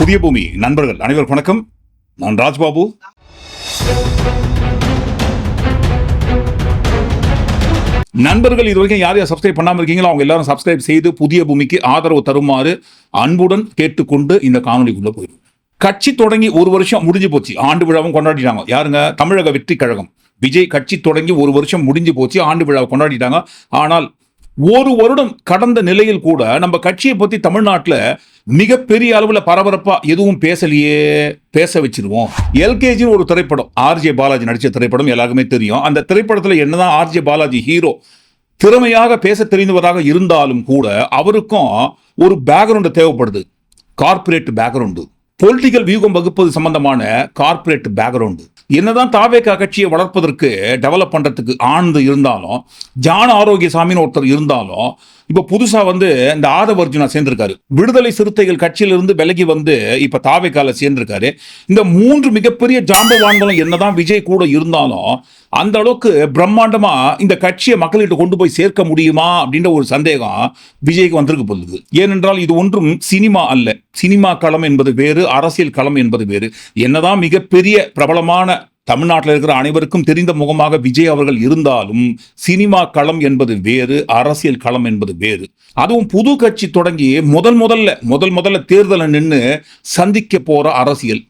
புதிய பூமி. நண்பர்கள் அனைவருக்கும் வணக்கம். நான் ராஜ்பாபு. நண்பர்கள் இது வரைக்கும் யார் யார் சப்ஸ்கிரைப் பண்ணாமல் இருக்கீங்களோ அவங்க எல்லாரும் சப்ஸ்கிரைப் செய்து புதிய பூமிக்கு ஆதரவு தருமாறு அன்புடன் கேட்டுக்கொண்டு இந்த காணொலிக்குள்ள போயிடும் கட்சி தொடங்கி ஒரு வருஷம் முடிஞ்சு போச்சு. ஆண்டு விழாவும் கொண்டாடிட்டாங்க. யாருங்க? தமிழக வெற்றி கழகம். விஜய் கட்சி தொடங்கி ஒரு வருஷம் முடிஞ்சு போச்சு. ஆண்டு விழாவை கொண்டாடிட்டாங்க. ஆனால் ஒரு வருடம் கடந்த நிலையில் கூட நம்ம கட்சியை பத்தி தமிழ்நாட்டில் மிகப்பெரிய அளவில் பரபரப்பா எதுவும் பேசலையே பேச வச்சிருவோம். எல்கேஜின்னு ஒரு திரைப்படம் ஆர்ஜே பாலாஜி நடித்த திரைப்படம் எல்லாருக்குமே தெரியும். அந்த திரைப்படத்தில் என்னதான் ஆர்ஜே பாலாஜி ஹீரோ திறமையாக பேச தெரிந்தவராக இருந்தாலும் கூட அவருக்கும் ஒரு பேக்ரவுண்டு தேவைப்படுது. கார்பரேட் பேக்ரவுண்டு பொலிட்டிக்கல் வியூகம் வகுப்பது சம்பந்தமான கார்பரேட் பேக்ரவுண்டு என்னதான் தாவேக்கா கட்சியை வளர்ப்பதற்கு டெவலப் பண்றதுக்கு ஆழ்ந்து இருந்தாலும் ஜான ஆரோக்கியசாமின்னு ஒருத்தர் இருந்தாலும் இப்போ புதுசா வந்து இந்த ஆதவ அர்ஜுனா சேர்ந்திருக்காரு. விடுதலை சிறுத்தைகள் கட்சியிலிருந்து விலகி வந்து இப்ப தாவேக்கால சேர்ந்திருக்காரு. இந்த மூன்று மிகப்பெரிய ஜாம்பவான்களும் என்னதான் விஜய் கூட இருந்தாலும் அந்த அளவுக்கு பிரம்மாண்டமா இந்த கட்சியை மக்கள்கிட்ட கொண்டு போய் சேர்க்க முடியுமா அப்படின்ற ஒரு சந்தேகம் விஜய்க்கு வந்திருக்கு போகுது ஏனென்றால் இது ஒன்றும் சினிமா அல்ல. சினிமா களம் என்பது வேறு அரசியல் களம் என்பது வேறு. என்னதான் மிகப்பெரிய பிரபலமான தமிழ்நாட்டில் இருக்கிற அனைவருக்கும் தெரிந்த முகமாக விஜய் அவர்கள் இருந்தாலும் சினிமா களம் என்பது வேறு அரசியல் களம் என்பது வேறு. அதுவும் புது கட்சி தொடங்கி முதல் முதல்ல முதல் முதல்ல தேர்தலை நின்று சந்திக்க போற அரசியல்.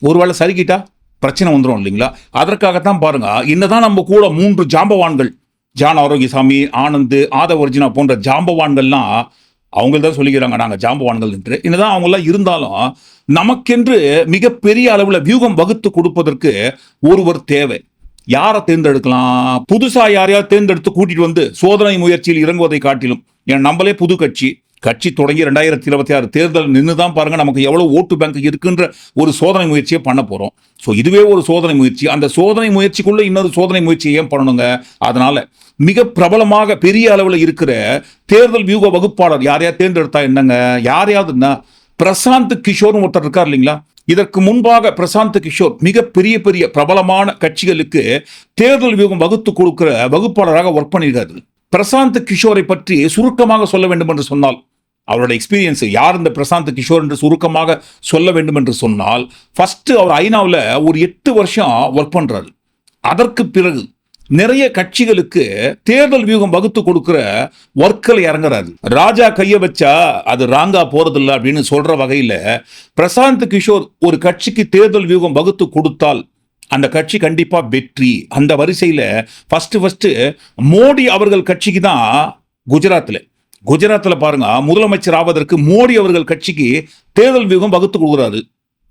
ஒருவேளை சரிக்கிட்டா பிரச்சனை வந்துடும் இல்லைங்களா? அதற்காகத்தான் பாருங்க இன்னதான் நம்ம கூட மூன்று ஜாம்பவான்கள். ஜான் ஆரோக்கியசாமி ஆனந்த் ஆதவர்ஜினா போன்ற ஜாம்பவான்கள்லாம் அவங்க தான் சொல்லிக்கிறாங்க நாங்கள் ஜாம்பவான்கள் என்று. என்னதான் அவங்கெல்லாம் இருந்தாலும் நமக்கென்று மிகப்பெரிய அளவில் வியூகம் வகுத்து கொடுப்பதற்கு ஒருவர் தேவை. யாரை தேர்ந்தெடுக்கலாம்? புதுசாக யாரையாவது தேர்ந்தெடுத்து கூட்டிட்டு வந்து சோதனை முயற்சியில் இறங்குவதை காட்டிலும். ஏன் நம்மளே புது கட்சி. கட்சி தொடங்கி ரெண்டாயிரத்தி இருபத்தி ஆறு தேர்தல் நின்று தான் பாருங்க நமக்கு எவ்வளோ ஓட்டு பேங்க் இருக்குன்ற ஒரு சோதனை முயற்சியை பண்ண போகிறோம் ஸோ இதுவே ஒரு சோதனை முயற்சி. அந்த சோதனை முயற்சிக்குள்ள இன்னொரு சோதனை முயற்சியை ஏன் பண்ணணுங்க? அதனால மிக பிரபலமாக பெரிய அளவில் இருக்கிற தேர்தல் வியூக வகுப்பாளர் யாரையா தேர்ந்தெடுத்தா என்னங்க? யாரையாவதுன்னா பிரசாந்த் கிஷோர்னு ஒருத்தர் இருக்கார் இல்லைங்களா? இதற்கு முன்பாக பிரசாந்த் கிஷோர் மிக பெரிய பெரிய பிரபலமான கட்சிகளுக்கு தேர்தல் வியூகம் வகுத்து கொடுக்கிற வகுப்பாளராக ஒர்க் பண்ணியிருக்காரு. பிரசாந்த் கிஷோரை பற்றி சுருக்கமாக சொல்ல வேண்டும் என்று சொன்னால் அவரோட எக்ஸ்பீரியன்ஸ் யார் இந்த பிரசாந்த் கிஷோர் என்று சுருக்கமாக சொல்ல வேண்டும் என்று சொன்னால் ஃபஸ்ட்டு அவர் ஐநாவில் ஒரு எட்டு வருஷம் ஒர்க் பண்ணுறாரு அதற்கு பிறகு நிறைய கட்சிகளுக்கு தேர்தல் வியூகம் வகுத்து கொடுக்கிற ஒர்க்கில் இறங்குறாரு. ராஜா கையை வச்சா அது ராங்கா போறதில்ல அப்படின்னு சொல்ற வகையில் பிரசாந்த் கிஷோர் ஒரு கட்சிக்கு தேர்தல் வியூகம் வகுத்து கொடுத்தால் அந்த கட்சி கண்டிப்பாக வெற்றி. அந்த வரிசையில் ஃபஸ்ட்டு ஃபஸ்ட்டு மோடி அவர்கள் கட்சிக்கு தான் குஜராத்தில் குஜராத்தில் பாருங்க முதலமைச்சர் ஆவதற்கு மோடி அவர்கள் கட்சிக்கு தேர்தல் வியூகம் வகுத்து கொடுக்குறாரு.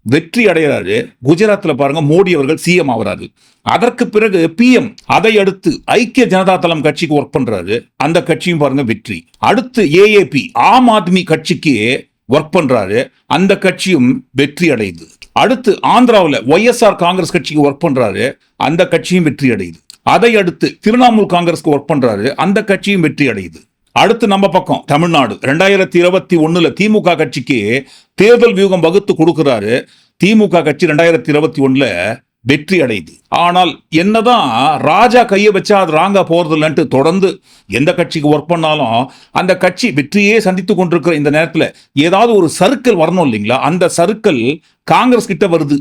வெற்றி அடைகிறாரு. குஜராத்தில் பாருங்க மோடி அவர்கள் சிஎம் ஆகுறாரு. அதற்கு பிறகு பிஎம் அதை அடுத்து ஐக்கிய ஜனதா தளம் கட்சிக்கு ஒர்க் பண்றாரு. அந்த கட்சியும் பாருங்க வெற்றி. அடுத்து ஏஏபி ஆம் ஆத்மி கட்சிக்கு ஒர்க் பண்றாரு. அந்த கட்சியும் வெற்றி அடையுது. அடுத்து ஆந்திராவில் ஒய்எஸ்ஆர் காங்கிரஸ் கட்சிக்கு ஒர்க் பண்றாரு. அந்த கட்சியும் வெற்றி அடையுது. அதை அடுத்து திரிணாமுல் காங்கிரஸ்க்கு ஒர்க் பண்றாரு. அந்த கட்சியும் வெற்றி அடையுது. அடுத்து நம்ம பக்கம் தமிழ்நாடு. ரெண்டாயிரத்தி இருபத்தி ஒன்றில் திமுக கட்சிக்கு தேர்தல் வியூகம் வகுத்து கொடுக்கிறாரு. திமுக கட்சி ரெண்டாயிரத்தி இருபத்தி ஒண்ணுல வெற்றி அடையுது. ஆனால் என்னதான் ராஜா கையை வச்சா அது ராங்கா போறது இல்லைன்ட்டு தொடர்ந்து எந்த கட்சிக்கு ஒர்க் பண்ணாலும் அந்த கட்சி வெற்றியே சந்தித்து கொண்டிருக்கிற இந்த நேரத்தில் ஏதாவது ஒரு சர்க்கிள் வரணும் இல்லைங்களா? அந்த சர்க்கிள் காங்கிரஸ் கிட்ட வருது.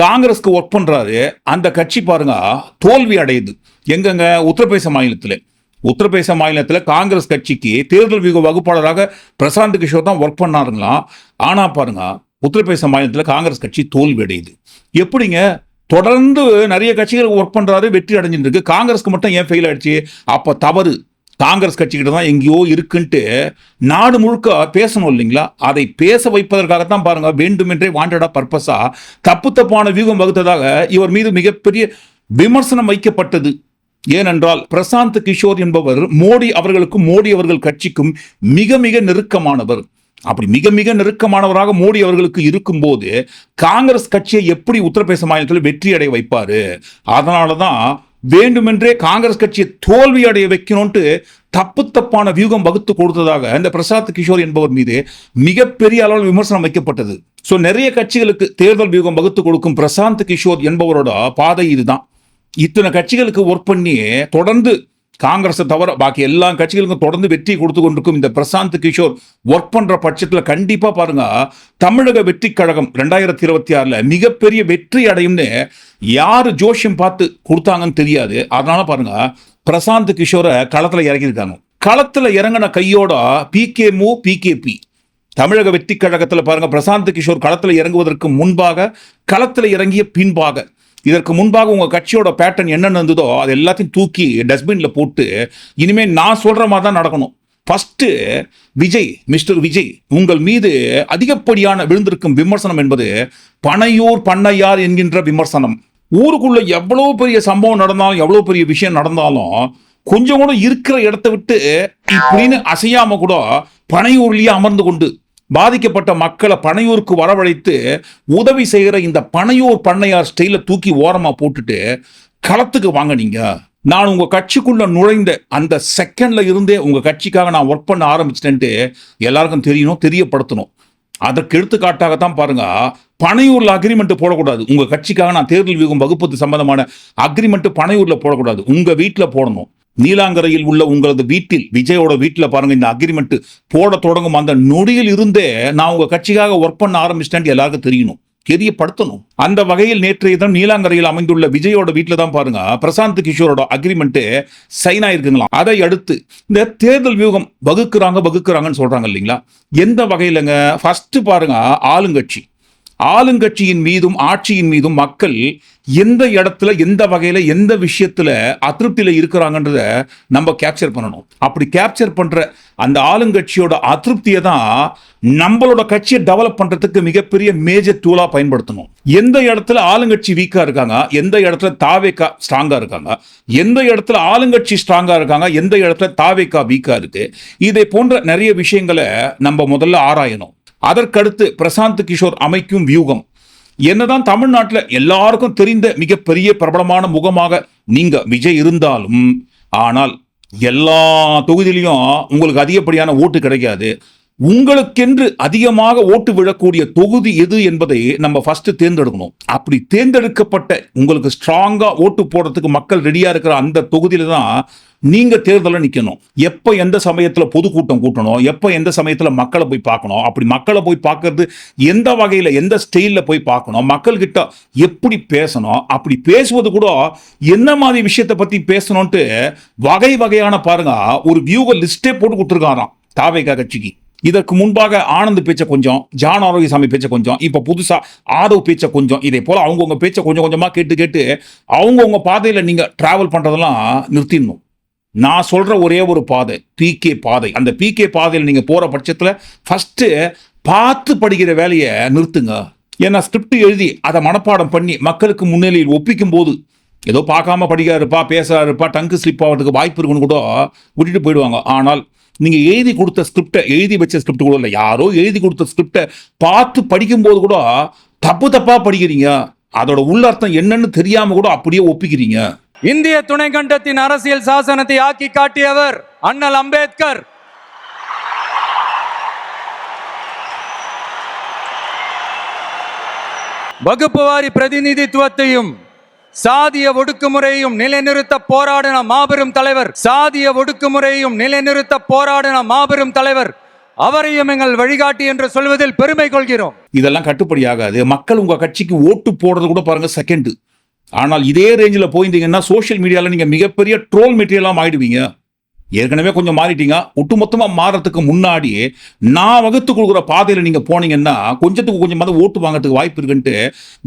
காங்கிரஸ்க்கு ஒர்க் பண்றாரு. அந்த கட்சி பாருங்க தோல்வி அடையுது. எங்கங்க? உத்தரப்பிரதேச மாநிலத்தில். உத்தரப்பிரதேச மாநிலத்தில் காங்கிரஸ் கட்சிக்கு தேர்தல் வியூக வகுப்பாளராக பிரசாந்த் கிஷோர் தான் ஒர்க் பண்ணாருங்களாம் ஆனால் பாருங்க உத்தரப்பிரதேச மாநிலத்தில் காங்கிரஸ் கட்சி தோல்வி அடையுது எப்படிங்க? தொடர்ந்து நிறைய கட்சிகள் ஒர்க் பண்ணுறாரு வெற்றி அடைஞ்சிட்டு இருக்கு. காங்கிரஸ்க்கு மட்டும் ஏன் ஃபெயில் ஆயிடுச்சு? அப்போ தவறு. காங்கிரஸ் கட்சிக்கிட்ட தான் எங்கேயோ இருக்குன்ட்டு நாடு முழுக்க பேசணும் இல்லைங்களா? அதை பேச வைப்பதற்காகத்தான் பாருங்க வேண்டுமென்றே வாண்டடா பர்பஸாக தப்பு தப்பான வியூகம் வகுத்ததாக இவர் மீது மிகப்பெரிய விமர்சனம் வைக்கப்பட்டது. ஏனென்றால் பிரசாந்த் கிஷோர் என்பவர் மோடி அவர்களுக்கும் மோடி அவர்கள் கட்சிக்கும் மிக மிக நெருக்கமானவர். அப்படி மிக மிக நெருக்கமானவராக மோடி அவர்களுக்கு இருக்கும்போது காங்கிரஸ் கட்சியை எப்படி உத்தரப்பிரதேச மாநிலத்தில் வெற்றி அடைய வைப்பாரு? அதனால தான் வேண்டுமென்றே காங்கிரஸ் கட்சியை தோல்வி அடைய வைக்கணும்ட்டு தப்பு தப்பான வியூகம் வகுத்து கொடுத்ததாக இந்த பிரசாந்த் கிஷோர் என்பவர் மீது மிகப்பெரிய அளவில் விமர்சனம் வைக்கப்பட்டது. ஸோ நிறைய கட்சிகளுக்கு தேர்தல் வியூகம் வகுத்து கொடுக்கும் பிரசாந்த் கிஷோர் என்பவரோட பாதை இதுதான். இத்தனை கட்சிகளுக்கு ஒர்க் பண்ணி தொடர்ந்து காங்கிரஸை தவிர பாக்கி எல்லா கட்சிகளுக்கும் தொடர்ந்து வெற்றி கொடுத்து கொண்டிருக்கும் இந்த பிரசாந்த் கிஷோர் ஒர்க் பண்ற பட்சத்தில் கண்டிப்பா பாருங்க தமிழக வெற்றி கழகம் ரெண்டாயிரத்தி இருபத்தி ஆறுல மிகப்பெரிய வெற்றி அடையும்னு யார் ஜோஷியம் பார்த்து கொடுத்தாங்கன்னு தெரியாது. அதனால பாருங்க பிரசாந்த் கிஷோரை களத்தில் இறங்கியிருக்காங்க களத்தில் இறங்கின கையோட பிகேமு பிகேபி தமிழக வெற்றி கழகத்தில் பாருங்க பிரசாந்த் கிஷோர் களத்தில் இறங்குவதற்கு முன்பாக களத்தில் இறங்கிய பின்பாக இதற்கு முன்பாக உங்க கட்சியோட பேட்டர்ன் என்னென்ன இருந்ததோ அது எல்லாத்தையும் தூக்கி டஸ்ட்பின்ல போட்டு இனிமேல் நான் சொல்ற மாதிரி தான் நடக்கணும். ஃபஸ்ட்டு விஜய் மிஸ்டர் விஜய் உங்கள் மீது அதிகப்படியான விழுந்திருக்கும் விமர்சனம் என்பது பனையூர் பண்ணையார் என்கின்ற விமர்சனம். ஊருக்குள்ள எவ்வளவு பெரிய சம்பவம் நடந்தாலும் எவ்வளவு பெரிய விஷயம் நடந்தாலும் கொஞ்சம் கூட இருக்கிற இடத்த விட்டு இப்படின்னு அசையாம கூட பனையூர்லயே அமர்ந்து கொண்டு பாதிக்கப்பட்ட மக்களை பனையூருக்கு வரவழைத்து உதவி செய்கிற இந்த பனையூர் பண்ணையார் ஸ்டைல தூக்கி ஓரமாக போட்டுட்டு களத்துக்கு வாங்கனீங்க நான் உங்கள் கட்சிக்குள்ளே நுழைந்த அந்த செகண்டில் இருந்தே உங்கள் கட்சிக்காக நான் ஒர்க் பண்ண ஆரம்பிச்சிட்டேன்ட்டு எல்லாருக்கும் தெரியணும் தெரியப்படுத்தணும். அதற்கு எடுத்துக்காட்டாகத்தான் பாருங்க பனையூரில் அக்ரிமெண்ட் போடக்கூடாது. உங்கள் கட்சிக்காக நான் தேர்தல் வியூகம் வகுப்பது சம்பந்தமான அக்ரிமெண்ட் பனையூரில் போடக்கூடாது. உங்கள் வீட்டில் போடணும். நீலாங்கரையில் உள்ள உங்களது வீட்டில் விஜயோட வீட்டில் பாருங்க இந்த அக்ரிமெண்ட் போட தொடங்கும். அந்த நொடியில் இருந்தே நான் உங்க கட்சிக்காக ஒர்க் பண்ண ஆரம்பிச்சிட்டேன் எல்லாருக்கும் தெரியணும் தெரியப்படுத்தணும் அந்த வகையில் நேற்றைய தினம் நீலாங்கரையில் அமைந்துள்ள விஜயோட வீட்டில் தான் பாருங்க பிரசாந்த் கிஷோரோட அக்ரிமெண்ட் சைன் ஆயிருக்குங்களா அதை அடுத்து இந்த தேர்தல் வியூகம் வகுக்கிறாங்க வகுக்கிறாங்கன்னு சொல்றாங்க இல்லைங்களா? எந்த வகையிலங்க? ஃபர்ஸ்ட் பாருங்க ஆளுங்கட்சி. ஆளுங்கட்சியின் மீதும் ஆட்சியின் மீதும் மக்கள் எந்த இடத்துல எந்த வகையில் எந்த விஷயத்தில் அதிருப்தியில் இருக்கிறாங்கன்றத நம்ம கேப்சர் பண்ணணும். அப்படி கேப்சர் பண்ணுற அந்த ஆளுங்கட்சியோட அதிருப்தியை தான் நம்மளோட கட்சியை டெவலப் பண்ணுறதுக்கு மிகப்பெரிய மேஜர் டூலாக பயன்படுத்தணும். எந்த இடத்துல ஆளுங்கட்சி வீக்காக இருக்காங்க எந்த இடத்துல தாவேக்கா ஸ்ட்ராங்காக இருக்காங்க எந்த இடத்துல ஆளுங்கட்சி ஸ்ட்ராங்காக இருக்காங்க எந்த இடத்துல தாவேக்கா வீக்காக இருக்குது இதை போன்ற நிறைய விஷயங்களை நம்ம முதல்ல ஆராயணும். அதற்கடுத்து பிரசாந்த் கிஷோர் அமைக்கும் வியூகம். என்னதான் தமிழ்நாட்டில் எல்லாருக்கும் தெரிந்த மிகப்பெரிய பிரபலமான முகமாக நீங்க விஜய் இருந்தாலும் ஆனால் எல்லா தொகுதியிலையும் உங்களுக்கு அதிகப்படியான ஓட்டு கிடைக்காது. உங்களுக்கென்று அதிகமாக ஓட்டு விழக்கூடிய தொகுதி எது என்பதை நம்ம ஃபர்ஸ்ட் தேர்ந்தெடுக்கணும். அப்படி தேர்ந்தெடுக்கப்பட்ட உங்களுக்கு ஸ்ட்ராங்கா ஓட்டு போடுறதுக்கு மக்கள் ரெடியா இருக்கிற அந்த தொகுதியில தான் நீங்க தேர்தலில் நிக்கணும். எப்ப எந்த சமயத்துல பொதுக்கூட்டம் கூட்டணும் எப்ப எந்த சமயத்துல மக்களை போய் பார்க்கணும் அப்படி மக்களை போய் பார்க்கறது எந்த வகையில எந்த ஸ்டைலில் போய் பார்க்கணும் மக்கள் கிட்ட எப்படி பேசணும் அப்படி பேசுவது கூட என்ன மாதிரி விஷயத்தை பத்தி பேசணும்ட்டு வகை வகையான பாருங்க ஒரு வியூக லிஸ்டே போட்டு கொடுத்துருக்காராம் தாவேகா கட்சிக்கு. இதற்கு முன்பாக ஆனந்த் பேச்ச கொஞ்சம் ஜான் ஆரோக்கியசாமி பேச்ச கொஞ்சம் இப்போ புதுசாக ஆதவ் பேச்ச கொஞ்சம் இதே போல் அவங்கவுங்க பேச்ச கொஞ்சம் கொஞ்சமாக கேட்டு கேட்டு அவங்கவுங்க பாதையில் நீங்கள் ட்ராவல் பண்ணுறதெல்லாம் நிறுத்திடணும். நான் சொல்கிற ஒரே ஒரு பாதை பிகே பாதை. அந்த பிகே பாதையில் நீங்கள் போகிற பட்சத்தில் ஃபஸ்ட்டு பார்த்து படிக்கிற வேலையை நிறுத்துங்க. ஏன்னா ஸ்கிரிப்ட் எழுதி அதை மனப்பாடம் பண்ணி மக்களுக்கு முன்னிலையில் ஒப்பிக்கும் போது ஏதோ பார்க்காம படிக்காருப்பா பேசுறாருப்பா டங்கு ஸ்லிப் ஆகிறதுக்கு வாய்ப்பு இருக்குன்னு கூட விட்டுட்டு போயிடுவாங்க. ஆனால் நீங்கள் எழுதி கொடுத்த ஸ்கிரிப்டை எழுதி வச்ச ஸ்கிரிப்ட் கூட இல்லை யாரோ எழுதி கொடுத்த ஸ்கிரிப்டை பார்த்து படிக்கும்போது கூட தப்பு தப்பா படிக்கிறீங்க. அதோட உள்ளர்த்தம் என்னன்னு தெரியாம கூட அப்படியே ஒப்பிக்கிறீங்க. இந்திய துணைக்கண்டத்தின் அரசியல் சாசனத்தை ஆக்கி காட்டியவர் அண்ணல் அம்பேத்கர். வகுப்புவாரி பிரதிநிதித்துவத்தையும் சாதிய ஒடுக்குமுறையும் நிலைநிறுத்த போராடின மாபெரும் தலைவர் சாதிய ஒடுக்குமுறையும் நிலைநிறுத்த போராடின மாபெரும் தலைவர் அவரையும் எங்கள் வழிகாட்டி என்று சொல்வதில் பெருமை கொள்கிறோம். இதெல்லாம் கட்டுப்படி ஆகாது. மக்கள் உங்க கட்சிக்கு ஓட்டு போடுறது கூட பாருங்க செகண்ட் ஆனால் இதே ரேஞ்சில் போயிருந்தீங்கன்னா சோஷியல் மீடியாவில் நீங்கள் மிகப்பெரிய ட்ரோல் மெட்டீரியலாக ஆயிடுவீங்க ஏற்கனவே கொஞ்சம் மாறிட்டீங்க. ஒட்டுமொத்தமாக மாறுறதுக்கு முன்னாடி நான் வகுத்து கொடுக்குற பாதையில் நீங்கள் போனீங்கன்னா கொஞ்சத்துக்கு கொஞ்சமாவது ஓட்டு வாங்குறதுக்கு வாய்ப்பு இருக்குன்ட்டு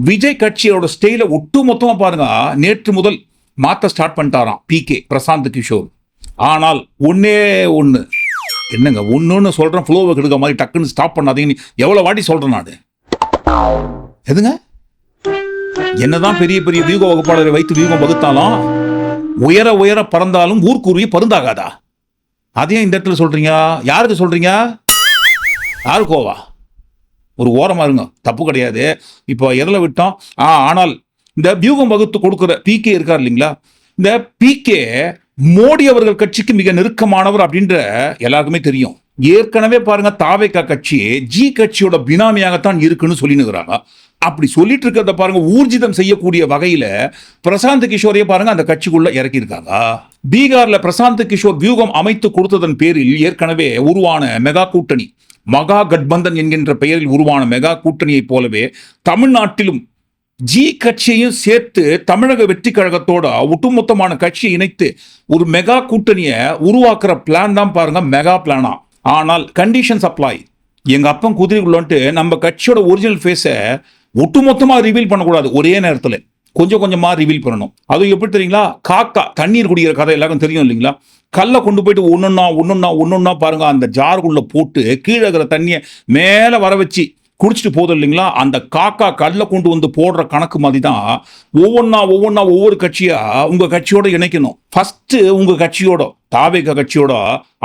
விஜய் கட்சியோட ஸ்டைலை ஒட்டு மொத்தமாக பாருங்க. நேற்று முதல் மாற்ற ஸ்டார்ட் பண்ணிட்டாராம். பிகே பிரசாந்த் கிஷோர். ஆனால் ஒன்னே ஒன்று என்னங்க ஒன்றுன்னு சொல்கிறேன் ஃப்ளோவை கெடுக்க மாதிரி டக்குன்னு ஸ்டாப் பண்ணாதீங்கன்னு எவ்வளோ வாட்டி சொல்கிறேன் நான்? எதுங்க? என்னதான் பெரிய பெரிய வியூக வகுப்பாளரை வைத்து வியூகம் வகுத்தாலும் உயர உயர பறந்தாலும் ஊர்க்குருவி பருந்தாகாதா? அதையும் இந்த இடத்துல சொல்றீங்க. யாருக்கு சொல்றீங்க? யாருக்கோவா ஒரு ஓரமாக இருங்க. தப்பு கிடையாது. இப்போ எதில் விட்டோம்? ஆ ஆனால் இந்த வியூகம் வகுத்து கொடுக்குற பிகே இருக்கார் இல்லைங்களா? இந்த பிகே மோடி அவர்கள் கட்சிக்கு மிக நெருக்கமானவர் அப்படின்ற எல்லாருக்குமே தெரியும். ஏற்கனவே பாருங்க தாவேக்கா கட்சி ஜி கட்சியோட பினாமியாகத்தான் இருக்குன்னு சொல்லினுக்கிறாங்க அப்படி சொல்லிட்டு இருக்கிறத பாருங்க ஊர்ஜிதம் செய்யக்கூடிய வகையில பிரசாந்த் கிஷோரையே பாருங்க அந்த கட்சிக்குள்ள இறக்கியிருக்காங்க. பீகார்ல பிரசாந்த் கிஷோர் வியூகம் அமைத்து கொடுத்ததன் பேரில் ஏற்கனவே உருவான மெகா கூட்டணி மகா கட்பந்தன் என்கின்ற பெயரில் உருவான மெகா கூட்டணியைப் போலவே தமிழ்நாட்டிலும் ஜி கட்சியையும் சேர்த்து தமிழக வெற்றி கழகத்தோட ஒட்டுமொத்தமான கட்சியை இணைத்து ஒரு மெகா கூட்டணியை உருவாக்குற பிளான் தான் பாருங்க மெகா பிளானா ஆனால் கண்டிஷன் சப்ளை எங்க அப்பன் உள்ளன்ட்டு நம்ம கட்சியோட ஒரிஜினல் ஃபேஸை ஒட்டுமொத்தமாக ரிவீல் பண்ணக்கூடாது. ஒரே நேரத்தில். கொஞ்சம் கொஞ்சமாக ரிவீல் பண்ணணும். அது எப்படி தெரியுங்களா? காக்கா தண்ணீர் குடிக்கிற கதை எல்லாருக்கும் தெரியும் இல்லைங்களா? கல்லை கொண்டு போயிட்டு ஒன்றுன்னா ஒன்றுன்னா ஒன்றுன்னா பாருங்கள் அந்த ஜாருக்குள்ளே போட்டு கீழே இருக்கிற தண்ணியை மேலே வர வச்சு குடிச்சிட்டு போதும் இல்லைங்களா? அந்த காக்கா கல்லை கொண்டு வந்து போடுற கணக்கு மாதிரி தான் ஒவ்வொன்றா ஒவ்வொன்றா ஒவ்வொரு கட்சியாக உங்கள் கட்சியோட இணைக்கணும். ஃபஸ்ட்டு உங்கள் கட்சியோட தாவேக கட்சியோட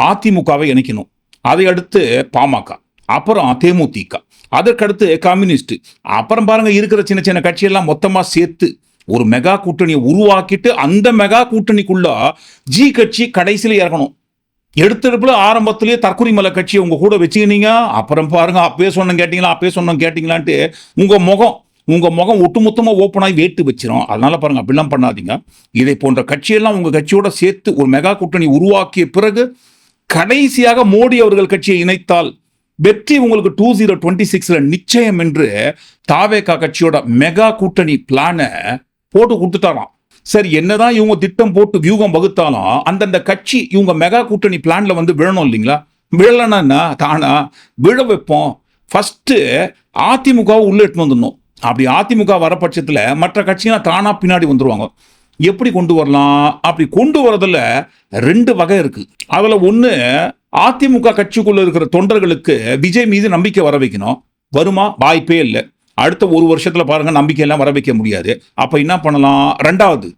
அதிமுகவை இணைக்கணும். அதை அடுத்து பாமக. அப்புறம் தேமுதிக. அதற்கடுத்து கம்யூனிஸ்ட். அப்புறம் பாருங்க இருக்கிற சின்ன சின்ன கட்சியெல்லாம் மொத்தமாக சேர்த்து ஒரு மெகா கூட்டணியை உருவாக்கிட்டு அந்த மெகா கூட்டணிக்குள்ள ஜி கட்சி கடைசியில் இறக்கணும் எடுத்தெடுப்புல ஆரம்பத்திலேயே தற்கொலை மலை கட்சியை உங்க கூட வச்சுக்கினீங்க. அப்புறம் பாருங்க அப்பயே சொன்னோம் கேட்டீங்களா அப்பயே சொன்னோம் கேட்டீங்களான்ட்டு உங்க முகம் உங்க முகம் ஒட்டுமொத்தமாக ஓப்பனாகி வேட்டு வச்சிரும். அதனால பாருங்க அப்படிலாம் பண்ணாதீங்க. இதை போன்ற கட்சியெல்லாம் உங்க கட்சியோட சேர்த்து ஒரு மெகா கூட்டணி உருவாக்கிய பிறகு கடைசியாக மோடி அவர்கள் கட்சியை இணைத்தால் வெற்றி உங்களுக்கு டூ ஜீரோ டுவெண்ட்டி சிக்ஸில் நிச்சயம் என்று தாவேகா கட்சியோட மெகா கூட்டணி பிளானை போட்டு கொடுத்துட்டாராம். சரி என்னதான் இவங்க திட்டம் போட்டு வியூகம் வகுத்தாலும் அந்தந்த கட்சி இவங்க மெகா கூட்டணி பிளான்ல வந்து விழணும் இல்லைங்களா? விழலன்னா தானா விழ வைப்போம். ஃபஸ்ட்டு அதிமுகவை உள்ள எடுத்துன்னு வந்துடணும். அப்படி அதிமுக வர பட்சத்தில் மற்ற கட்சியெல்லாம் தானா பின்னாடி வந்துடுவாங்க எப்படி கொண்டு வரலாம்? அப்படி கொண்டு வரதுல ரெண்டு வகை இருக்கு. அதுல ஒன்று அதிமுக கட்சிக்குள்ள இருக்கிற தொண்டர்களுக்கு விஜய் மீது நம்பிக்கை வர வைக்கணும். வருமா? வாய்ப்பே இல்லை. அடுத்த ஒரு வருஷத்துல பாருங்க நம்பிக்கையெல்லாம் வர வைக்க முடியாது. அப்ப என்ன பண்ணலாம்? ரெண்டாவது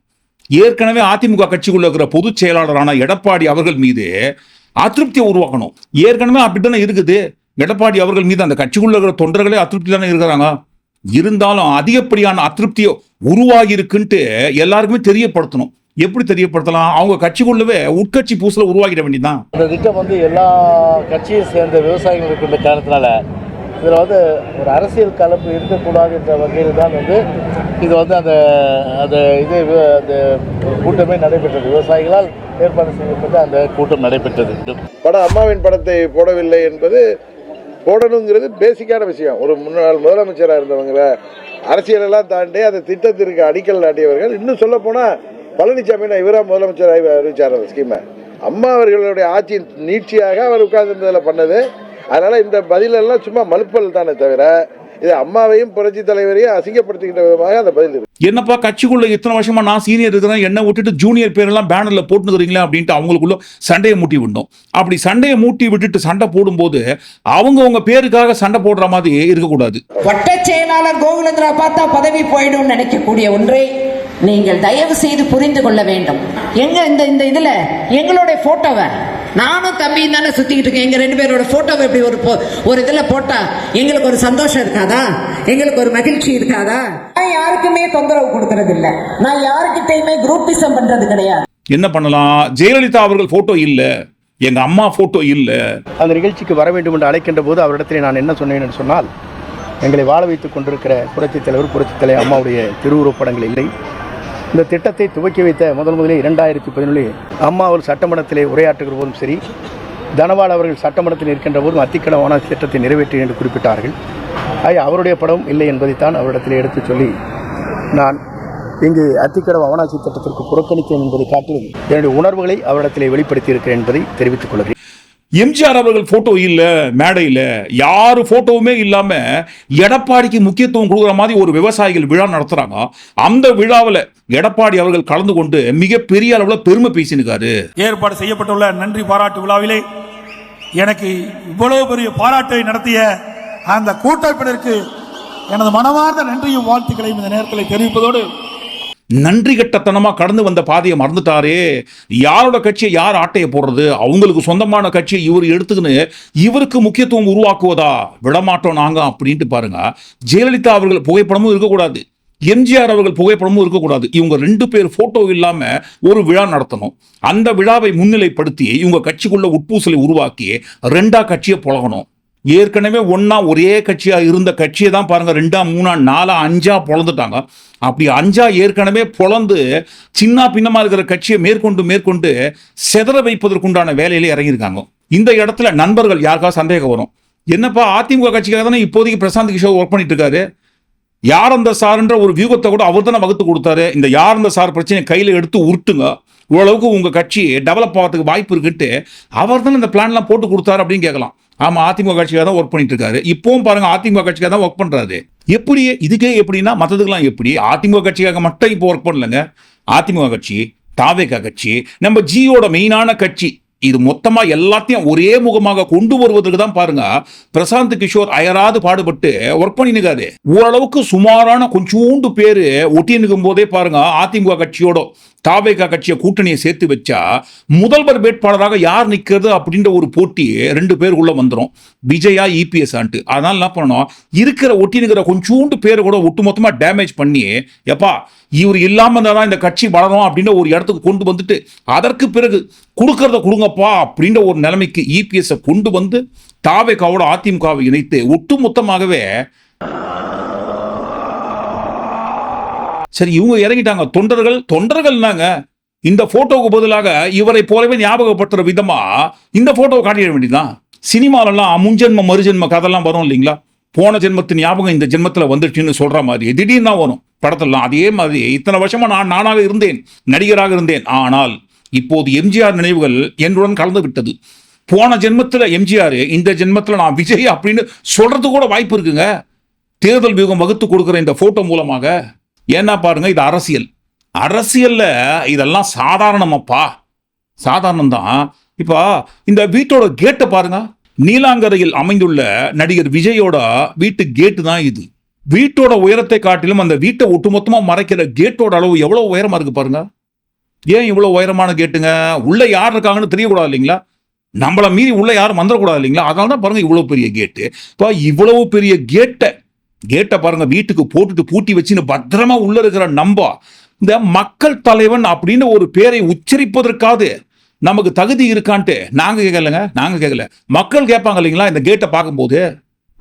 ஏற்கனவே அதிமுக கட்சிக்குள்ள இருக்கிற பொதுச் செயலாளரான எடப்பாடி அவர்கள் மீது அதிருப்தியை உருவாக்கணும். ஏற்கனவே அப்படித்தானே இருக்குது. எடப்பாடி அவர்கள் மீது அந்த கட்சிக்குள்ள இருக்கிற தொண்டர்களே அதிருப்தி தானே இருக்கிறாங்க. இருந்தாலும் அதிகப்படியான அதிருப்தியோ உருவாகி இருக்குன்ட்டு எல்லாருக்குமே தெரியப்படுத்தணும். எப்படி தெரியப்படுத்தலாம்? அவங்க கட்சிக்குள்ளவே உட்கட்சி பூசல உருவாக்கிட வேண்டியதுதான். இந்த திட்டம் வந்து எல்லா கட்சியை சேர்ந்த விவசாயிகள் இருக்கின்ற காரணத்தினால இதில் வந்து ஒரு அரசியல் கலப்பு இருக்கக்கூடாது என்ற வகையில் தான் வந்து இது வந்து அந்த அந்த இது அந்த கூட்டமே நடைபெற்றது. விவசாயிகளால் ஏற்பாடு செய்யப்பட்ட அந்த கூட்டம் நடைபெற்றது. படம் அம்மாவின் படத்தை போடவில்லை என்பது போடணுங்கிறது பேசிக்கான விஷயம். ஒரு முன்னாள் முதலமைச்சராக இருந்தவங்கள அரசியலெல்லாம் தாண்டி அந்த திட்டத்திற்கு அடிக்கல் நாட்டியவர்கள். இன்னும் சொல்ல போனால் பழனிசாமி இவராக முதலமைச்சராக அறிவிச்சார் அந்த ஸ்கீமை அம்மா அவர்களுடைய ஆட்சியின் நீட்சியாக அவர் உட்கார்ந்துருந்ததில் பண்ணது. அதனால் இந்த பதிலெல்லாம் சும்மா மலுப்பல் தானே தவிர இது அம்மாவையும் புரட்சி தலைவரையும் அசிங்கப்படுத்துகின்ற விதமாக அந்த பதில் இருக்கு. என்னப்பா கட்சிக்குள்ள இத்தனை வருஷமா நான் சீனியர் இருக்கிறேன் என்ன விட்டுட்டு ஜூனியர் பேரெல்லாம் பேனர்ல போட்டுக்கிறீங்களா அப்படின்ட்டு அவங்களுக்குள்ள சண்டையை மூட்டி விடணும் அப்படி சண்டையை மூட்டி விட்டுட்டு சண்டை போடும்போது அவங்க உங்க பேருக்காக சண்டை போடுற மாதிரி இருக்கக்கூடாது. வட்ட செயலாளர் கோகுலந்திரா பார்த்தா பதவி போயிடும் நினைக்கக்கூடிய ஒன்றை நீங்கள் தயவு செய்து புரிந்து கொள்ள வேண்டும். எங்க இந்த இந்த இதுல எங்களுடைய போட்டோவை நானும் தம்பியும் தானே சுத்திக்கிட்டு இருக்கேன். எங்க ரெண்டு பேரோட போட்டோவை இப்படி ஒரு போ- ஒரு இதுல போட்டா எங்களுக்கு ஒரு சந்தோஷம் இருக்காதா? எங்களுக்கு ஒரு மகிழ்ச்சி இருக்காதா? நான் யாருக்குமே தொந்தரவு கொடுக்கறது இல்ல நான் யாருக்கிட்டையுமே குரூப்பிசம் பண்றது கிடையாது. என்ன பண்ணலாம்? ஜெயலலிதா அவர்கள் போட்டோ இல்ல. எங்க அம்மா போட்டோ இல்ல. அந்த நிகழ்ச்சிக்கு வர வேண்டும் என்று அழைக்கின்ற போது அவரிடத்தில் நான் என்ன சொன்னேன் என்று சொன்னால் எங்களை வாழ வைத்துக் கொண்டிருக்கிற புரட்சித் தலைவர் புரட்சித் தலைவர் அம்மாவுடைய திருவுருவப்படங்கள் இல்லை. இந்த திட்டத்தை துவக்கி வைத்த முதல் முதலில் இரண்டாயிரத்தி பதினொன்றில் அம்மா அவர் சட்டமன்றத்திலே உரையாற்றுகிற போதும் சரி தனவால் அவர்கள் சட்டமன்றத்தில் இருக்கின்ற போதும் அத்திக்கட திட்டத்தை நிறைவேற்றி என்று குறிப்பிட்டார்கள். ஆக அவருடைய படம் இல்லை என்பதைத்தான் அவரிடத்தில் எடுத்துச் சொல்லி நான் இங்கு அத்திக்கட அவனாட்சி திட்டத்திற்கு புறக்கணித்தேன் என்பதை காட்டிலும் என்னுடைய உணர்வுகளை அவரிடத்திலே வெளிப்படுத்தி இருக்கிறேன் என்பதை தெரிவித்துக் கொள்கிறேன். எம்ஜிஆர் அவர்கள் போட்டோ இல்லை மேடையில் யார் போட்டோவுமே இல்லாமல் எடப்பாடிக்கு முக்கியத்துவம் கொடுக்குற மாதிரி ஒரு விவசாயிகள் விழா நடத்துறாங்க. அந்த விழாவில் எடப்பாடி அவர்கள் கலந்து கொண்டு மிகப்பெரிய அளவில் பெருமை பேசினுக்காரு. ஏற்பாடு செய்யப்பட்டுள்ள நன்றி பாராட்டு விழாவிலே எனக்கு இவ்வளவு பெரிய பாராட்டை நடத்திய அந்த கூட்டப்பினருக்கு எனது மனமார்ந்த நன்றியும் வாழ்த்துக்களையும் இந்த நேரத்தில் தெரிவிப்பதோடு நன்றி கட்டத்தனமாக கடந்து வந்த பாதையை மறந்துட்டாரே. யாரோட கட்சியை யார் ஆட்டையை போடுறது? அவங்களுக்கு சொந்தமான கட்சியை இவர் எடுத்துக்கின்னு இவருக்கு முக்கியத்துவம் உருவாக்குவதா? விடமாட்டோம் நாங்க அப்படின்ட்டு பாருங்க. ஜெயலலிதா அவர்கள் புகைப்படமும் இருக்கக்கூடாது. எம்ஜிஆர் அவர்கள் புகைப்படமும் இருக்கக்கூடாது. இவங்க ரெண்டு பேர் ஃபோட்டோ இல்லாமல் ஒரு விழா நடத்தணும். அந்த விழாவை முன்னிலைப்படுத்தி இவங்க கட்சிக்குள்ள உட்பூசலை உருவாக்கி ரெண்டா கட்சியை புழகணும் ஏற்கனவே ஒன்றா ஒரே கட்சியாக இருந்த கட்சியை தான் பாருங்கள் ரெண்டா மூணா நாலா அஞ்சா பொழந்துட்டாங்க. அப்படி அஞ்சா ஏற்கனவே பொழந்து சின்ன பின்னமாக இருக்கிற கட்சியை மேற்கொண்டு மேற்கொண்டு செதற வைப்பதற்குண்டான வேலையில இறங்கியிருக்காங்க. இந்த இடத்துல நண்பர்கள் யாருக்கா சந்தேகம் வரும். என்னப்பா அதிமுக கட்சிக்காக தானே இப்போதைக்கு பிரசாந்த் கிஷோர் ஒர்க் பண்ணிட்டு இருக்காரு? யார் அந்த சார்ன்ற ஒரு வியூகத்தை கூட அவர் தானே வகுத்து கொடுத்தாரு. இந்த யார் அந்த சார் பிரச்சனையை கையில் எடுத்து உருட்டுங்க. ஓரளவுக்கு உங்கள் கட்சி டெவலப் ஆகிறதுக்கு வாய்ப்பு இருக்குன்ட்டு அவர் தானே இந்த பிளான்லாம் போட்டு கொடுத்தாரு அப்படின்னு கேட்கலாம். ஆமா அதிமுக கட்சியாக தான் ஒர்க் பண்ணிட்டு இருக்காரு இப்பவும் பாருங்க அதிமுக கட்சிக்காக தான் ஒர்க் பண்ணுறாரு எப்படி இதுக்கே எப்படின்னா மற்றதுக்கெல்லாம் எப்படி? அதிமுக கட்சிக்காக மட்டும் இப்போ ஒர்க் பண்ணலங்க. அதிமுக கட்சி தாவேகா கட்சி நம்ம ஜியோட மெயினான கட்சி. இது மொத்தமாக எல்லாத்தையும் ஒரே முகமாக கொண்டு வருவதற்கு தான் பாருங்க பிரசாந்த் கிஷோர் அயராது பாடுபட்டு ஒர்க் பண்ணினுக்காரு. ஓரளவுக்கு சுமாரான கொஞ்சோண்டு பேரு ஒட்டி நிற்கும் போதே பாருங்க அதிமுக கட்சியோட தாவேகா கட்சியை கூட்டணியை சேர்த்து வச்சா முதல்வர் வேட்பாளராக யார் நிற்கிறது அப்படின்ற ஒரு போட்டி ரெண்டு பேருக்குள்ள வந்துடும் விஜயா இபிஎஸ் ஆன்ட்டு. அதனால என்ன பண்ணணும்? இருக்கிற ஒட்டி கொஞ்சோண்டு பேரை கூட ஒட்டுமொத்தமாக டேமேஜ் பண்ணி எப்பா இவர் இல்லாமல் இருந்தால் இந்த கட்சி வளரும் அப்படின்ற ஒரு இடத்துக்கு கொண்டு வந்துட்டு அதற்கு பிறகு கொடுக்கறத கொடுங்கப்பா அப்படின்ற ஒரு நிலைமைக்கு இபிஎஸ்ஸை கொண்டு வந்து தாவேகாவோட அதிமுகவை இணைத்து ஒட்டுமொத்தமாகவே சரி இவங்க இறங்கிட்டாங்க. தொண்டர்கள் தொண்டர்கள்னாங்க. இந்த போட்டோவுக்கு பதிலாக இவரை போலவே ஞாபகப்படுத்துற விதமா இந்த போட்டோவை காட்டிட வேண்டியதுதான். சினிமாலெல்லாம் முன்ஜென்ம மறுஜென்ம கதெல்லாம் வரும் இல்லைங்களா? போன ஜென்மத்தின் ஞாபகம் இந்த ஜென்மத்தில் வந்துடுச்சுன்னு சொல்கிற மாதிரி திடீர்னு தான் வரும். படத்தெல்லாம் அதே மாதிரி இத்தனை வருஷமாக நான் நானாக இருந்தேன் நடிகராக இருந்தேன். ஆனால் இப்போது எம்ஜிஆர் நினைவுகள் என்னுடன் கலந்து விட்டது. போன ஜென்மத்தில் எம்ஜிஆர் இந்த ஜென்மத்தில் நான் விஜய் அப்படின்னு சொல்கிறது கூட வாய்ப்பு இருக்குங்க. தேர்தல் வியூகம் வகுத்து கொடுக்குற இந்த ஃபோட்டோ மூலமாக ஏன்னா பாருங்க இது அரசியல். அரசியலில் இதெல்லாம் சாதாரணமாப்பா. சாதாரணம் தான் இப்போ இந்த வீட்டோட கேட்டை பாருங்க. நீலாங்கரையில் அமைந்துள்ள நடிகர் விஜயோட வீட்டு கேட்டு தான் இது. வீட்டோட உயரத்தை காட்டிலும் அந்த வீட்டை ஒட்டுமொத்தமாக மறைக்கிற கேட்டோட அளவு எவ்வளோ உயரமாக இருக்குது பாருங்க. ஏன் இவ்வளோ உயரமான கேட்டுங்க உள்ளே யார் இருக்காங்கன்னு தெரியக்கூடாது இல்லைங்களா? நம்மளை மீறி உள்ளே யாரும் வந்துடக்கூடாது இல்லைங்களா? அதனால தான் பாருங்கள் இவ்வளோ பெரிய கேட்டு இப்போ இவ்வளவு பெரிய கேட்டை கேட்டை பாருங்க வீட்டுக்கு போட்டுட்டு பூட்டி வச்சுன்னு பத்திரமா உள்ள இருக்கிற நம்ப இந்த மக்கள் தலைவன் அப்படின்னு ஒரு பேரை உச்சரிப்பதற்காது நமக்கு தகுதி இருக்கான்ட்டு நாங்க கேட்கலங்க நாங்க கேட்கல மக்கள் கேட்பாங்க இல்லைங்களா இந்த கேட்டை பார்க்கும்போது?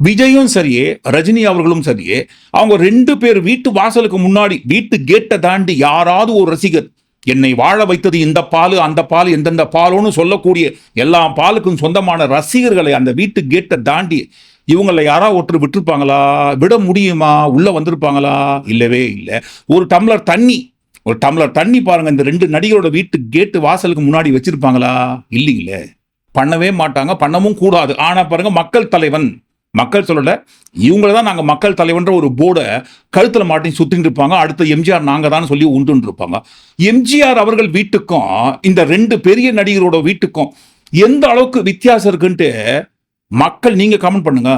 விஜயும் சரி ரஜினி அவர்களும் சரி அவங்க ரெண்டு பேர் வீட்டு வாசலுக்கு முன்னாடி வீட்டு கேட்டை தாண்டி யாராவது ஒரு ரசிகர் என்னை வாழ வைத்தது இந்த பால் அந்த பால் எந்தெந்த பாலுன்னு சொல்லக்கூடிய எல்லா பாலுக்கும் சொந்தமான ரசிகர்களை அந்த வீட்டு கேட்டை தாண்டி இவங்களை யாராவது ஒருத்தர் விட்டுருப்பாங்களா? விட முடியுமா? உள்ளே வந்திருப்பாங்களா? இல்லவே இல்லை. ஒரு டம்ளர் தண்ணி ஒரு டம்ளர் தண்ணி பாருங்கள் இந்த ரெண்டு நடிகரோட வீட்டு கேட்டு வாசலுக்கு முன்னாடி வச்சுருப்பாங்களா? இல்லைங்களே பண்ணவே மாட்டாங்க. பண்ணவும் கூடாது. ஆனால் பாருங்கள் மக்கள் தலைவன். மக்கள் சொல்லல இவங்கள தான் நாங்கள் மக்கள் தலைவன்ற ஒரு போர்டை கழுத்தில் மாட்டி சுற்றிட்டு இருப்பாங்க. அடுத்த எம்ஜிஆர் நாங்கள் தான் சொல்லி உண்டுன்னு இருப்பாங்க. எம்ஜிஆர் அவர்கள் வீட்டுக்கும் இந்த ரெண்டு பெரிய நடிகரோட வீட்டுக்கும் எந்த அளவுக்கு வித்தியாசம் இருக்குன்ட்டு மக்கள் நீங்க கமெண்ட் பண்ணுங்க.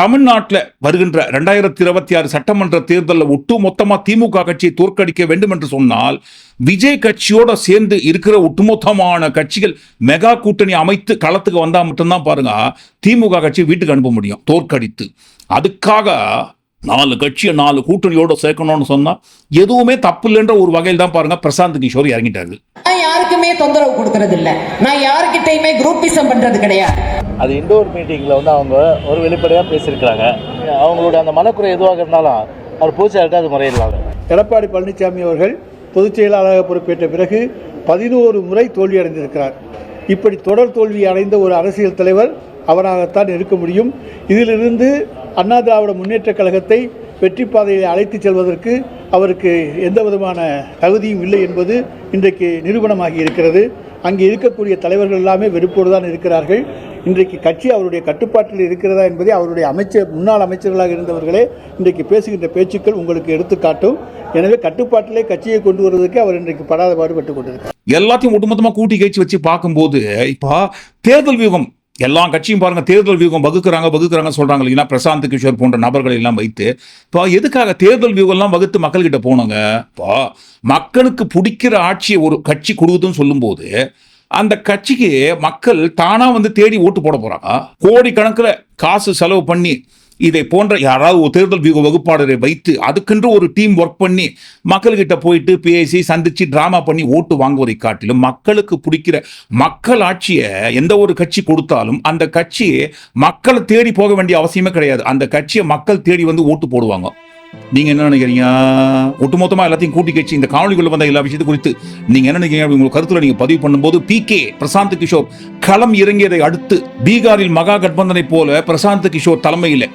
தமிழ்நாட்டில் வருகின்ற ரெண்டாயிரத்தி இருபத்தி ஆறு சட்டமன்ற தேர்தலில் ஒட்டு மொத்தமாக திமுக கட்சியை தோற்கடிக்க வேண்டும் என்று சொன்னால் விஜய் கட்சியோட சேர்ந்து இருக்கிற ஒட்டுமொத்தமான கட்சிகள் மெகா கூட்டணி அமைத்து களத்துக்கு வந்தால் மட்டும்தான் பாருங்க திமுக கட்சி வீட்டுக்கு அனுப்ப முடியும் தோற்கடித்து. அதுக்காக நாலு கட்சியை நாலு கூட்டணியோட சேர்க்கணும்னு சொன்னா எதுவுமே தப்பு இல்லைன்ற ஒரு வகையில் தான் பாருங்க பிரசாந்த் கிஷோர் இறங்கிட்டாரு. யாருக்குமே தொந்தரவு கொடுக்கறது இல்லை நான் யாருக்கிட்டையுமே குரூப்பிசம் பண்றது கிடையாது. அது இண்டோர் மீட்டிங்கில் வந்து அவங்க ஒரு வெளிப்படையாக பேசியிருக்கிறாங்க. அவங்களோட அந்த மனக்குறை எதுவாக இருந்தாலும் அவர் பூச்சார்ட்ட அது முறையிடலாம். எடப்பாடி பழனிசாமி அவர்கள் பொதுச் செயலாளராக பொறுப்பேற்ற பிறகு பதினோரு முறை தோல்வி அடைந்திருக்கிறார். இப்படி தொடர் தோல்வி அடைந்த ஒரு அரசியல் தலைவர் அவராகத்தான் இருக்க முடியும். இதிலிருந்து அண்ணா திராவிட முன்னேற்றக் கழகத்தை வெற்றி பாதையில் அழைத்துச் செல்வதற்கு அவருக்கு எந்த விதமான தகுதியும் இல்லை என்பது இன்றைக்கு நிரூபணமாகி இருக்கிறது. அங்கே இருக்கக்கூடிய தலைவர்கள் எல்லாமே வெறுப்போடு தான் இருக்கிறார்கள். இன்றைக்கு கட்சி அவருடைய கட்டுப்பாட்டில் இருக்கிறதா என்பதை அவருடைய அமைச்சர் முன்னாள் அமைச்சர்களாக இருந்தவர்களே இன்றைக்கு பேசுகின்ற பேச்சுக்கள் உங்களுக்கு எடுத்துக்காட்டும். எனவே கட்டுப்பாட்டிலே கட்சியை கொண்டு வருவதற்கு அவர் இன்றைக்கு படாத பாடுபட்டு கொண்டிருக்கார் எல்லாத்தையும் ஒட்டுமொத்தமாக கூட்டி கழிச்சு வச்சு பார்க்கும்போது இப்போ தேர்தல் வியூகம் எல்லா கட்சியும் பாருங்க தேர்தல் வியூகம் வகுக்கிறாங்க வகுக்கிறாங்க சொல்றாங்க இல்லைங்களா? பிரசாந்த் கிஷோர் போன்ற நபர்களை எல்லாம் வைத்து இப்போ எதுக்காக தேர்தல் வியூகம்லாம் வகுத்து மக்கள்கிட்ட போனோங்க இப்போ மக்களுக்கு பிடிக்கிற ஆட்சியை ஒரு கட்சி கொடுக்குதுன்னு சொல்லும்போது அந்த கட்சிக்கு மக்கள் தானா வந்து தேடி ஓட்டு போட போறாங்க. கோடி காசு செலவு பண்ணி இதை போன்ற யாராவது ஒரு தேர்தல் வியூக வகுப்பாளரை வைத்து அதுக்கென்று ஒரு டீம் ஒர்க் பண்ணி மக்கள்கிட்ட போயிட்டு பேசி சந்திச்சு டிராமா பண்ணி ஓட்டு வாங்குவதை காட்டிலும் மக்களுக்கு பிடிக்கிற மக்கள் ஆட்சியை எந்த ஒரு கட்சி கொடுத்தாலும் அந்த கட்சியை மக்களை தேடி போக வேண்டிய அவசியமே கிடையாது. அந்த கட்சியை மக்கள் தேடி வந்து ஓட்டு போடுவாங்க. நீங்க என்ன நினைக்கிறீங்க? ஒட்டுமொத்தமா எல்லாத்தையும் கூட்டி கட்சி இந்த காணொலிக்குள்ள வந்த எல்லா விஷயத்தை குறித்து நீங்க என்ன நினைக்கிறீங்க? உங்க கருத்துல நீங்க பதிவு பண்ணும்போது பி கே பிரசாந்த் கிஷோர் களம் இறங்கியதை அடுத்து பீகாரில் மகா கட்பந்தனை போல பிரசாந்த் கிஷோர் தலைமையில்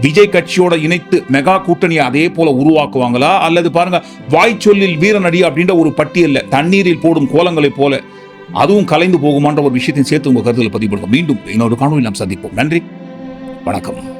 விஜய் கட்சியோட இணைத்து மெகா கூட்டணியை அதே போல உருவாக்குவாங்களா? அல்லது பாருங்க வாய்ச்சொல்லில் வீரநடி அப்படின்ற ஒரு பட்டியல்ல தண்ணீரில் போடும் கோலங்களைப் போல அதுவும் கலைந்து போகுமான்ற ஒரு விஷயத்தையும் சேர்த்து உங்க கருத்தில் பதிவு மீண்டும் இன்னொரு காணொலி நாம் சந்திப்போம். நன்றி. வணக்கம்.